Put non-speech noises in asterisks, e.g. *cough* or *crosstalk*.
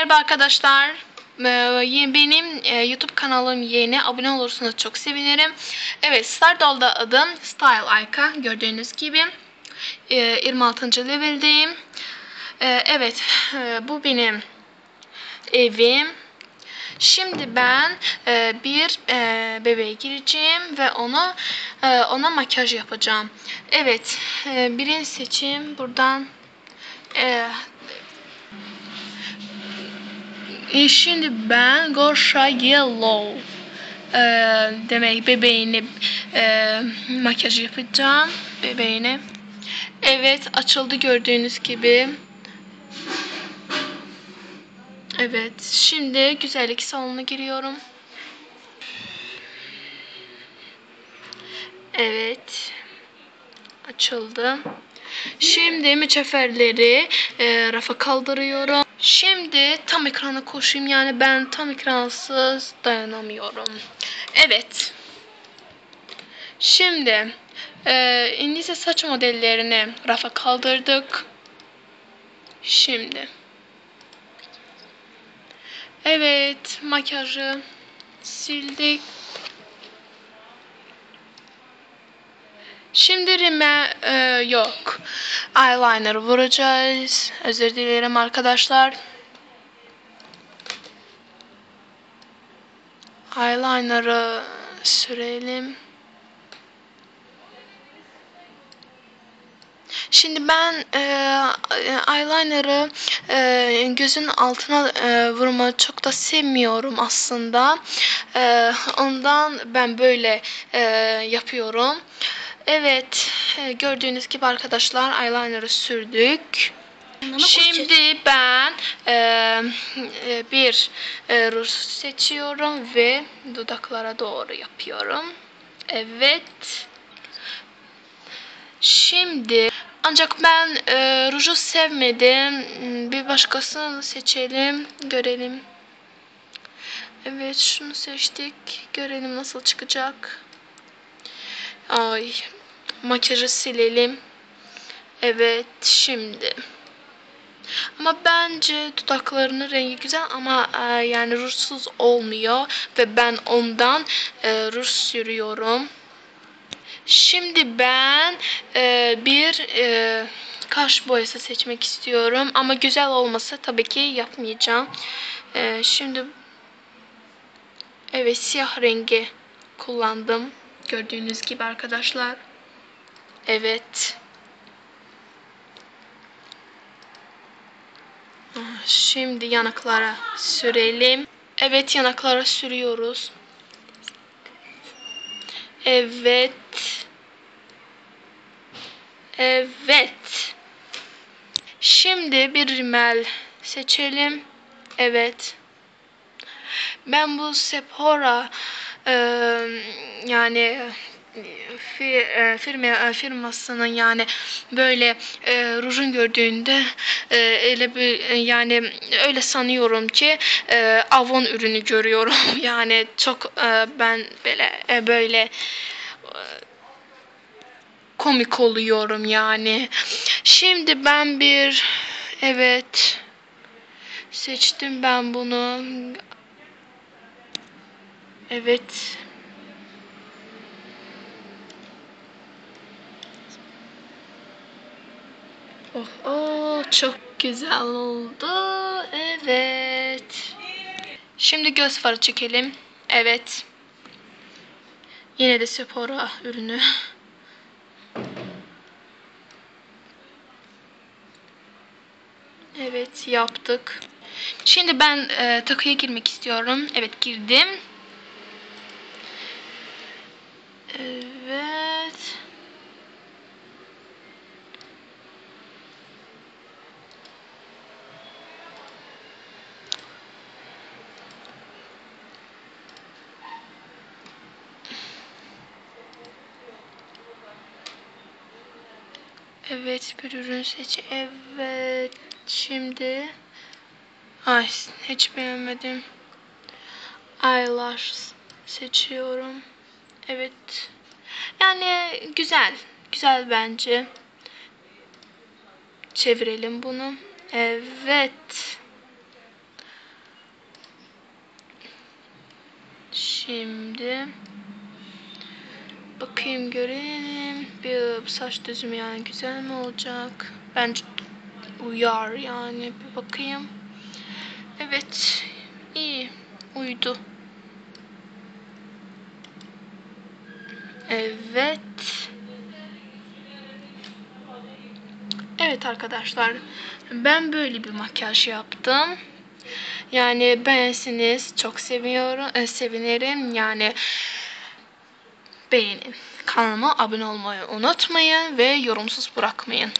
Merhaba arkadaşlar. Ee, Benim e, YouTube kanalım yeni. Abone olursanız çok sevinirim. Evet, Stardoll'da adım Style Ayka. Gördüğünüz gibi. 26. leveldeyim. Ee, evet, e, bu benim evim. Şimdi ben e, bir bebeğe gireceğim ve ona ona makyaj yapacağım. Evet, birini seçeyim. Buradan e şimdi ben Gosha Yellow e, demek bebeğini e, makyaj yapacağım bebeğine. Evet açıldı gördüğünüz gibi. Evet şimdi güzellik salonuna giriyorum. Evet açıldı. Şimdi mücevherleri e, rafa kaldırıyorum. Şimdi tam ekrana koşayım. Yani ben tam ekransız dayanamıyorum. Evet. Şimdi e, İngilizce saç modellerini rafa kaldırdık. Şimdi. Evet. Makyajı sildik. Şimdi rime e, yok. Eyeliner vuracağız. Özür dilerim arkadaşlar. Eyeliner'ı sürelim. Şimdi ben e, eyeliner'ı e, gözün altına e, vurma çok da sevmiyorum aslında. E, ondan ben böyle e, yapıyorum. Evet, e, gördüğünüz gibi arkadaşlar eyeliner'ı sürdük. Şimdi ben e, e, bir e, ruj seçiyorum ve dudaklara doğru yapıyorum. Evet. Şimdi ancak ben e, ruju sevmedim. Bir başkasını seçelim, görelim. Evet, şunu seçtik. Görelim nasıl çıkacak. Ay, makyajı silelim. Evet, şimdi. Ama bence dudaklarının rengi güzel ama e, yani rujsuz olmuyor ve ben ondan e, ruj sürüyorum. Şimdi ben e, bir e, kaş boyası seçmek istiyorum ama güzel olmasa tabii ki yapmayacağım. E, şimdi evet siyah rengi kullandım. Gördüğünüz gibi arkadaşlar. Evet. Şimdi yanaklara sürelim. Evet yanaklara sürüyoruz. Evet. Evet. Şimdi bir rimel seçelim. Evet. Ben bu Sephora e, yani firma e, firmasının yani böyle e, rujun gördüğünde e, öyle bir e, yani öyle sanıyorum ki e, Avon ürünü görüyorum. *laughs* Yani çok e, ben böyle e, böyle e, komik oluyorum yani. Şimdi ben bir evet seçtim ben bunu. Evet Oh, oh çok güzel oldu. Evet. Şimdi göz farı çekelim. Evet. Yine de Sephora ürünü. Evet yaptık. Şimdi ben e, takıya girmek istiyorum. Evet girdim. Evet. Evet bir ürün seç. Evet şimdi ay hiç beğenmedim. Eyelash seçiyorum. Evet. Yani güzel. Güzel bence. Çevirelim bunu. Evet. Şimdi bakayım göreyim. Bir saç düzümü yani güzel mi olacak? Bence uyar yani. Bir bakayım. Evet. iyi Uydu. Evet. Evet arkadaşlar. Ben böyle bir makyaj yaptım. Yani beğensiniz. Çok seviyorum. E, sevinirim. Yani beğenin. Kanalıma abone olmayı unutmayın ve yorumsuz bırakmayın.